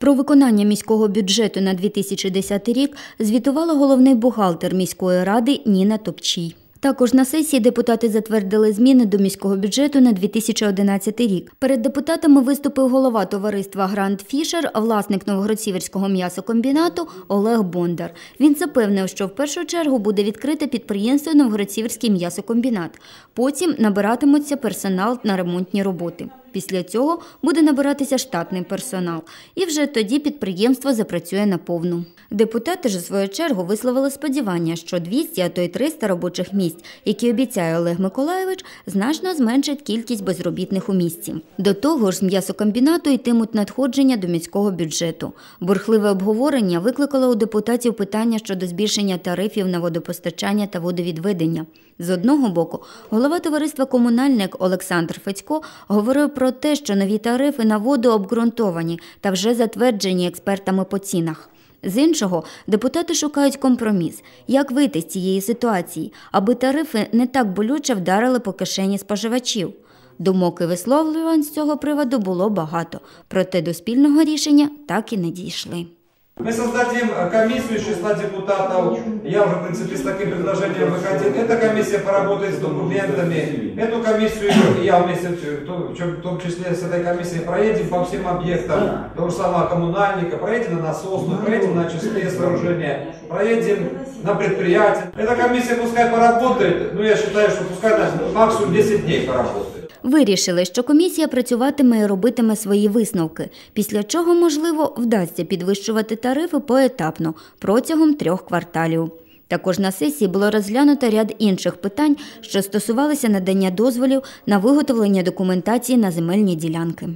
Про виконання міського бюджету на 2010 рік звітувала головний бухгалтер міської ради Ніна Топчій. Також на сесії депутати затвердили зміни до міського бюджету на 2011 рік. Перед депутатами виступив голова товариства Гранд Фішер, власник Новгород-Сіверського м'ясокомбінату Олег Бондар. Він запевнив, що в першу чергу буде відкрите підприємство Новгород-Сіверський м'ясокомбінат. Потім набиратимуться персонал на ремонтні роботи. Після цього буде набиратися штатний персонал, і вже тоді підприємство запрацює наповну. Депутати ж у свою чергу висловили сподівання, що 200, а то й 300 робочих місць, які обіцяє Олег Миколайович, значно зменшать кількість безробітних у місті. До того ж, з м'ясокомбінату йтимуть надходження до міського бюджету. Бурхливе обговорення викликало у депутатів питання щодо збільшення тарифів на водопостачання та водовідведення. З одного боку, голова товариства комунальник Олександр Федько говорив про те, що нові тарифи на воду обґрунтовані та вже затверджені експертами по цінах. З іншого, депутати шукають компроміс, як вийти з цієї ситуації, аби тарифи не так болюче вдарили по кишені споживачів. Думок і висловлювань з цього приводу було багато, проте до спільного рішення так і не дійшли. Мы создадим э, комиссию из числа депутатов. Я уже, в принципе, с таким предложением выходил. Эта комиссия поработает с документами. Эту комиссию я вместе, в том- в том числе с этой комиссией, проедем по всем объектам. Того же самого коммунальника, проедем на насосную, проедем на чистые сооружения, проедем на предприятия. Эта комиссия пускай поработает, но я считаю, что пускай максимум 10 дней поработает. Вирішили, що комісія працюватиме і робитиме свої висновки, після чого, можливо, вдасться підвищувати тарифи поетапно протягом трьох кварталів. Також на сесії було розглянуто ряд інших питань, що стосувалися надання дозволів на виготовлення документації на земельні ділянки.